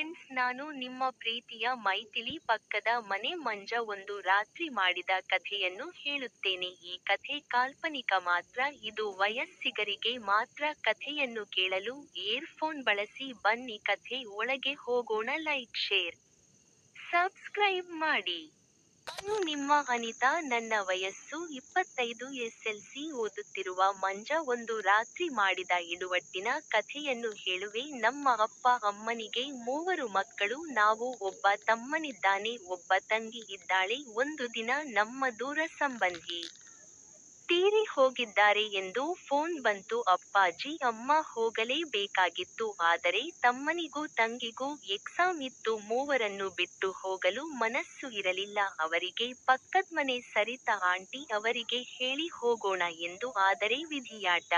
Friends ನಾನು ನಿಮ್ಮ ಪ್ರೀತಿಯ ಮೈಥಿಲಿ ಪಕ್ಕದ ಮನೆ ಮಂಜ ಒಂದು ರಾತ್ರಿ ಮಾಡಿದ ಕಥೆಯನ್ನು ಹೇಳುತ್ತೇನೆ. ಈ ಕಥೆ ಕಾಲ್ಪನಿಕ ಮಾತ್ರ, ಇದು ವಯಸ್ಸಿಗರಿಗೆ ಮಾತ್ರ ಕಥೆಯನ್ನು ಕೇಳಲು ಏರ್ಫೋನ್ ಬಳಸಿ ಬನ್ನಿ, ಕಥೆ ಒಳಗೆ ಹೋಗೋಣ ಲೈಕ್, ಶೇರ್, ಸಬ್ಸ್ಕ್ರೈಬ್ ಮಾಡಿ. ನಾನು ನಿಮ್ಮ ಅನಿತಾ ನನ್ನ ವಯಸ್ಸು ಇಪ್ಪತ್ತೈದು ಎಸ್ಎಲ್ಸಿ ಓದುತ್ತಿರುವ ಮಂಜ ಒಂದು ರಾತ್ರಿ ಮಾಡಿದ ಇಡುವಟ್ಟಿನ ಕಥೆಯನ್ನು ಹೇಳುವೆ. ನಮ್ಮ ಅಪ್ಪ ಅಮ್ಮನಿಗೆ ಮೂವರು ಮಕ್ಕಳು, ನಾವು ಒಬ್ಬ ತಮ್ಮನಿದ್ದಾನೆ, ಒಬ್ಬ ತಂಗಿ ಇದ್ದಾಳೆ. ಒಂದು ದಿನ ನಮ್ಮ ದೂರ ಸಂಬಂಧಿ ತೀರಿ ಹೋಗಿದ್ದಾರೆ ಎಂದು ಫೋನ್ ಬಂತು ಅಪ್ಪಾಜಿ. ಅಮ್ಮ ಹೋಗಲೇಬೇಕಾಗಿತ್ತು. ಆದರೆ ತಮ್ಮನಿಗೂ ತಂಗಿಗೂ ಎಕ್ಸಾಮ್ ಇತ್ತು. ಮೂವರನ್ನು ಬಿಟ್ಟು ಹೋಗಲು ಮನಸ್ಸು ಇರಲಿಲ್ಲ. ಅವರಿಗೆ ಪಕ್ಕದ್ಮನೆ ಸರಿತಾ ಆಂಟಿ ಅವರಿಗೆ ಹೇಳಿ ಹೋಗೋಣ ಎಂದು ಆದರೆ ವಿಧಿಯಾಟ.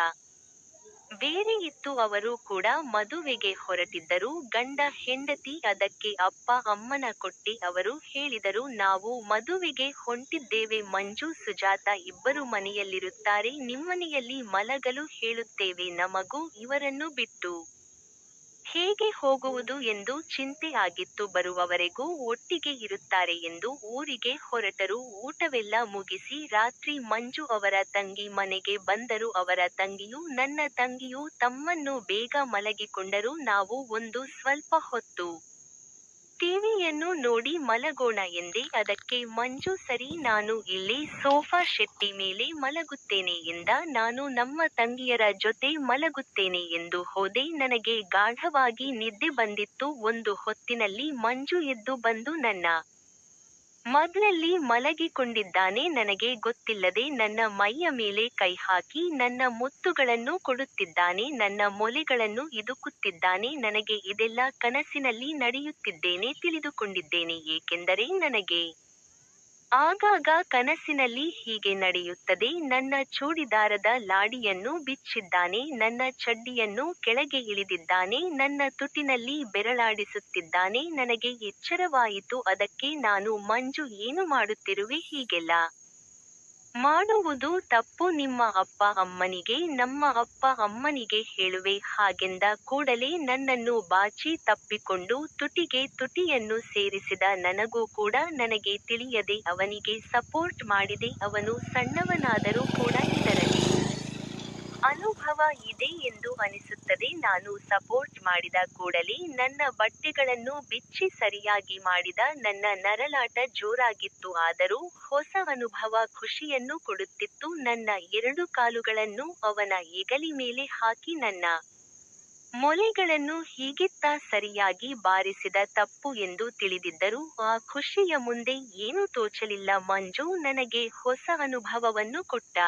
ಬೇರೆ ಇತ್ತು ಅವರು ಕೂಡ ಮದುವೆಗೆ ಹೊರಟಿದ್ದರು. ಗಂಡ ಹೆಂಡತಿ ಅದಕ್ಕೆ ಅಪ್ಪ ಅಮ್ಮನ ಕೊಟ್ಟಿ ಅವರು ಹೇಳಿದರು, ನಾವು ಮದುವೆಗೆ ಹೊಂಟಿದ್ದೇವೆ ಮಂಜು, ಸುಜಾತ ಇಬ್ಬರು ಮನೆಯಲ್ಲಿರುತ್ತಾರೆ. ನಿಮ್ಮನೆಯಲ್ಲಿ ಮಲಗಲು ಹೇಳುತ್ತೇವೆ. ನಮಗೂ ಇವರನ್ನು ಬಿಟ್ಟು ಹೇಗೆ ಹೋಗುವುದು ಎಂದು ಚಿಂತೆ ಆಗಿತ್ತು ಬರುವವರೆಗೂ ಒಟ್ಟಿಗೆ ಇರುತ್ತಾರೆ ಎಂದು ಊರಿಗೆ ಹೊರಟರು. ಊಟವೆಲ್ಲ ಮುಗಿಸಿ ರಾತ್ರಿ ಮಂಜು ಅವರ ತಂಗಿ ಮನೆಗೆ ಬಂದರು. ಅವರ ತಂಗಿಯು, ನನ್ನ ತಂಗಿಯು ತಮ್ಮನ್ನು ಬೇಗ ಮಲಗಿಕೊಂಡರು. ನಾವು ಒಂದು ಸ್ವಲ್ಪ ಹೊತ್ತು ಟಿವಿಯನ್ನು ನೋಡಿ ಮಲಗೋಣ ಎಂದೆ. ಅದಕ್ಕೆ, ಮಂಜು, ಸರಿ, ನಾನು ಇಲ್ಲಿ ಸೋಫಾ ಶೆಟ್ಟಿ ಮೇಲೆ ಮಲಗುತ್ತೇನೆ ಎಂದ. ನಾನು ನಮ್ಮ ತಂಗಿಯರ ಜೊತೆ ಮಲಗುತ್ತೇನೆ ಎಂದು ಹೋದೆ. ನನಗೆ ಗಾಢವಾಗಿ ನಿದ್ದೆ ಬಂದಿತ್ತು. ಒಂದು ಹೊತ್ತಿನಲ್ಲಿ ಮಂಜು ಎದ್ದು ಬಂದು ನನ್ನ ಮಗ್ಲಲ್ಲಿ ಮಲಗಿಕೊಂಡಿದ್ದಾನೆ ನನಗೆ ಗೊತ್ತಿಲ್ಲದೆ ನನ್ನ ಮೈಯ ಮೇಲೆ ಕೈ ಹಾಕಿ ನನ್ನ ಮುತ್ತುಗಳನ್ನು ಕೊಡುತ್ತಿದ್ದಾನೆ, ನನ್ನ ಮೊಲೆಗಳನ್ನು ಇದುಕುತ್ತಿದ್ದಾನೆ, ನನಗೆ ಇದೆಲ್ಲ ಕನಸಿನಲ್ಲಿ ನಡೆಯುತ್ತಿದ್ದೇನೆ, ತಿಳಿದುಕೊಂಡಿದ್ದೇನೆ, ಏಕೆಂದರೆ ನನಗೆ ಆಗಾಗ ಕನಸಿನಲ್ಲಿ ಹೀಗೆ ನಡೆಯುತ್ತದೆ. ನನ್ನ ಚೂಡಿದಾರದ ಲಾಡಿಯನ್ನು ಬಿಚ್ಚಿದ್ದಾನೆ, ನನ್ನ ಚಡ್ಡಿಯನ್ನು ಕೆಳಗೆ ಇಳಿದಿದ್ದಾನೆ, ನನ್ನ ತುಟಿನಲ್ಲಿ ಬೆರಳಾಡಿಸುತ್ತಿದ್ದಾನೆ, ನನಗೆ ಎಚ್ಚರವಾಯಿತು, ಅದಕ್ಕೆ ನಾನು ಮಂಜು ಏನು ಮಾಡುತ್ತಿರುವೆ ಹೀಗೆಲ್ಲ. ಮಾಡುವುದು ತಪ್ಪು ನಿಮ್ಮ ಅಪ್ಪ ಅಮ್ಮನಿಗೆ, ನಮ್ಮ ಅಪ್ಪ ಅಮ್ಮನಿಗೆ ಹೇಳುವೆ ಹಾಗೆಂದ ಕೂಡಲೇ ನನ್ನನ್ನು ಬಾಚಿ ತಪ್ಪಿಕೊಂಡು ತುಟಿಗೆ ತುಟಿಯನ್ನು ಸೇರಿಸಿದ ನನಗೂ ಕೂಡ ನನಗೆ ತಿಳಿಯದೆ ಅವನಿಗೆ ಸಪೋರ್ಟ್ ಮಾಡಿದೆ, ಅವನು ಸಣ್ಣವನಾದರೂ ಕೂಡ ಇದರಲ್ಲಿ ಇದೆ ಎಂದು ಅನಿಸುತ್ತದೆ. ನಾನು ಸಪೋರ್ಟ್ ಮಾಡಿದ ಕೂಡಲೇ ನನ್ನ ಬಟ್ಟೆಗಳನ್ನು ಬಿಚ್ಚಿ ಸರಿಯಾಗಿ ಮಾಡಿದ ನನ್ನ ನರಳಾಟ ಜೋರಾಗಿತ್ತು. ಆದರೂ ಹೊಸ ಅನುಭವ ಖುಷಿಯನ್ನು ಕೊಡುತ್ತಿತ್ತು. ನನ್ನ ಎರಡು ಕಾಲುಗಳನ್ನು ಅವನ ಎಗಲಿ ಮೇಲೆ ಹಾಕಿ ನನ್ನ ಮೊಲೆಗಳನ್ನು ಹೀಗಿತ್ತ ಸರಿಯಾಗಿ ಬಾರಿಸಿದ ತಪ್ಪು ಎಂದು ತಿಳಿದಿದ್ದರು. ಆ ಖುಷಿಯ ಮುಂದೆ ಏನೂ ತೋಚಲಿಲ್ಲ. ಮಂಜು ನನಗೆ ಹೊಸ ಅನುಭವವನ್ನು ಕೊಟ್ಟ.